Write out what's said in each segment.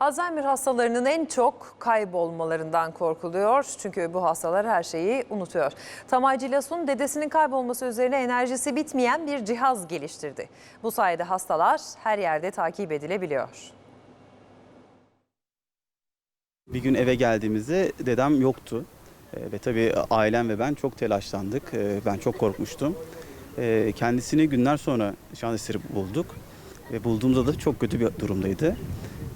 Alzheimer hastalarının en çok kaybolmalarından korkuluyor. Çünkü bu hastalar her şeyi unutuyor. Tamay Cilasun dedesinin kaybolması üzerine enerjisi bitmeyen bir cihaz geliştirdi. Bu sayede hastalar her yerde takip edilebiliyor. Bir gün eve geldiğimizde dedem yoktu. Ee, ve tabii ailem ve ben çok telaşlandık. Ee, ben çok korkmuştum. Ee, kendisini günler sonra şans eseri bulduk. Ve bulduğumuzda da çok kötü bir durumdaydı.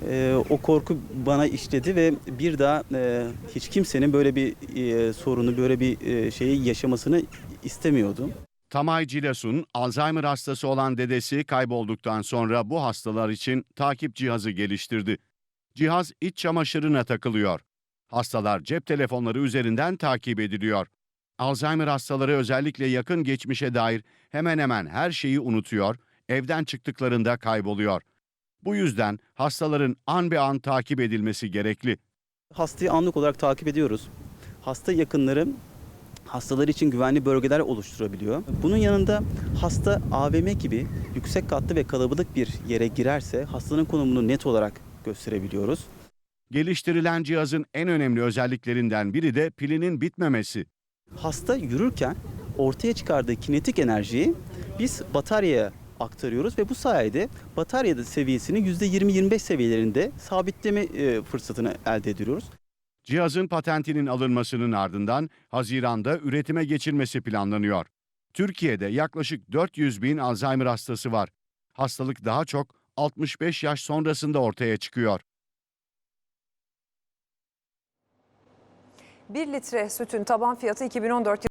Ee, o korku bana işledi ve bir daha e, hiç kimsenin böyle bir e, sorunu, böyle bir e, şeyi yaşamasını istemiyordum. Tamay Cilasun, Alzheimer hastası olan dedesi kaybolduktan sonra bu hastalar için takip cihazı geliştirdi. Cihaz iç çamaşırına takılıyor. Hastalar cep telefonları üzerinden takip ediliyor. Alzheimer hastaları özellikle yakın geçmişe dair hemen hemen her şeyi unutuyor, evden çıktıklarında kayboluyor. Bu yüzden hastaların an be an takip edilmesi gerekli. Hastayı anlık olarak takip ediyoruz. Hasta yakınları hastalar için güvenli bölgeler oluşturabiliyor. Bunun yanında hasta AVM gibi yüksek katlı ve kalabalık bir yere girerse hastanın konumunu net olarak gösterebiliyoruz. Geliştirilen cihazın en önemli özelliklerinden biri de pilinin bitmemesi. Hasta yürürken ortaya çıkardığı kinetik enerjiyi biz bataryaya aktarıyoruz ve bu sayede batarya seviyesini %20-25 seviyelerinde sabitleme e, fırsatını elde ediyoruz. Cihazın patentinin alınmasının ardından Haziran'da üretime geçilmesi planlanıyor. Türkiye'de yaklaşık 400 bin Alzheimer hastası var. Hastalık daha çok 65 yaş sonrasında ortaya çıkıyor. 1 litre sütün taban fiyatı 2014 yılı